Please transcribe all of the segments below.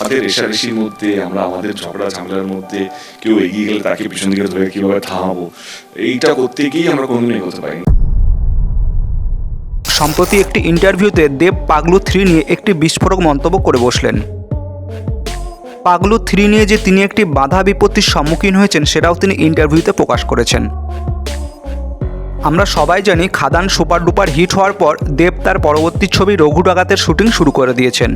আমাদের রেশারেশির মধ্যে, আমরা আমাদের ঝগড়া ঝামেলার মধ্যে কেউ এগিয়ে গেলে তাকে পিছন দিকে ধরে কীভাবে থামাবো? এইটা করতে গিয়েই আমরা কোনোদিন এগোতে পারি সম্প্রতি একটি ইন্টারভিউতে দেব পাগলু থ্রি নিয়ে একটি বিস্ফোরক মন্তব্য করে বসলেন। পাগলু থ্রি নিয়ে যে তিনি একটি বাধা বিপত্তির সম্মুখীন হয়েছেন, সেটাও তিনি ইন্টারভিউতে প্রকাশ করেছেন। আমরা সবাই জানি খাদান সুপার ডুপার হিট হওয়ার পর দেব তার পরবর্তী ছবি রঘু ডাকাতের শুটিং শুরু করে দিয়েছেন।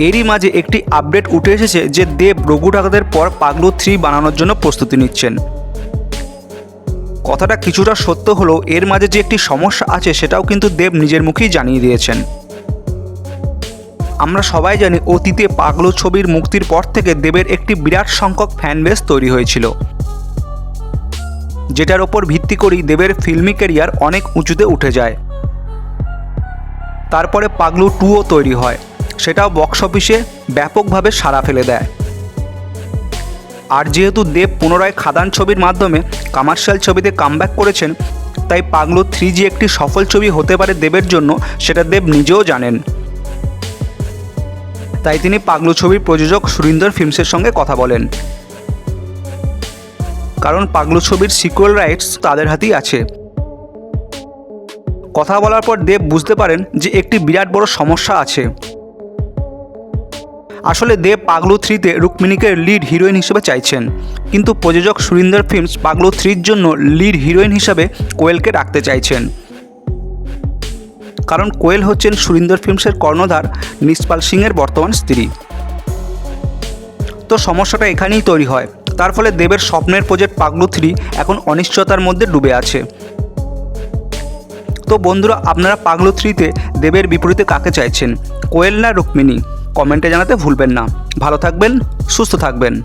এরই মাঝে একটি আপডেট উঠে এসেছে যে দেব রঘু ডাকাতের পর পাগলু থ্রি বানানোর জন্য প্রস্তুতি নিচ্ছেন। কথাটা কিছুটা সত্য হলেও এর মাঝে যে একটি সমস্যা আছে সেটাও কিন্তু দেব নিজের মুখেই জানিয়ে দিয়েছেন। আমরা সবাই জানি অতীতে পাগলু ছবির মুক্তির পর থেকে দেবের একটি বিরাট সংখ্যক ফ্যান বেস তৈরি হয়েছিল। যেটার ওপর ভিত্তি করেই দেবের ফিল্মি ক্যারিয়ার অনেক উঁচুতে উঠে যায়। তারপরে পাগলু টুও তৈরি হয়। সেটাও বক্স অফিসে ব্যাপকভাবে সাড়া ফেলে দেয়। আর যেহেতু দেব পুনরায় খাদান ছবির মাধ্যমে কমার্শিয়াল ছবিতে কামব্যাক করেছেন, তাই পাগলু থ্রি জি একটি সফল ছবি হতে পারে দেবের জন্য সেটা দেব নিজেও জানেন। তাই তিনি পাগলু ছবির প্রযোজক সুরিন্দর ফিল্মসের সঙ্গে কথা বলেন। কারণ পাগলু ছবির সিকুয়েল রাইটস তাদের হাতেই আছে। কথা বলার পর দেব বুঝতে পারেন যে একটি বিরাট বড় সমস্যা আছে। আসলে দেব পাগলু থ্রিতে রুক্মিণীকে লিড হিরোইন হিসেবে চাইছেন। কিন্তু প্রযোজক সুরিন্দর ফিল্মস পাগলু থ্রির জন্য লিড হিরোইন হিসাবে কোয়েলকে রাখতে চাইছেন। কারণ কোয়েল হচ্ছেন সুরিন্দর ফিল্মসের কর্ণধার, নিষ্পাল সিংয়ের বর্তমান স্ত্রী। তো সমস্যাটা এখানেই তৈরি হয়। তার ফলে দেবের স্বপ্নের প্রজেক্ট পাগলু থ্রি এখন অনিশ্চয়তার মধ্যে ডুবে আছে। তো বন্ধুরা, আপনারা পাগলু থ্রিতে দেবের বিপরীতে কাকে চাইছেন? কোয়েল না রুক্মিণী? কমেন্টে জানাতে ভুলবেন না। ভালো থাকবেন সুস্থ থাকবেন।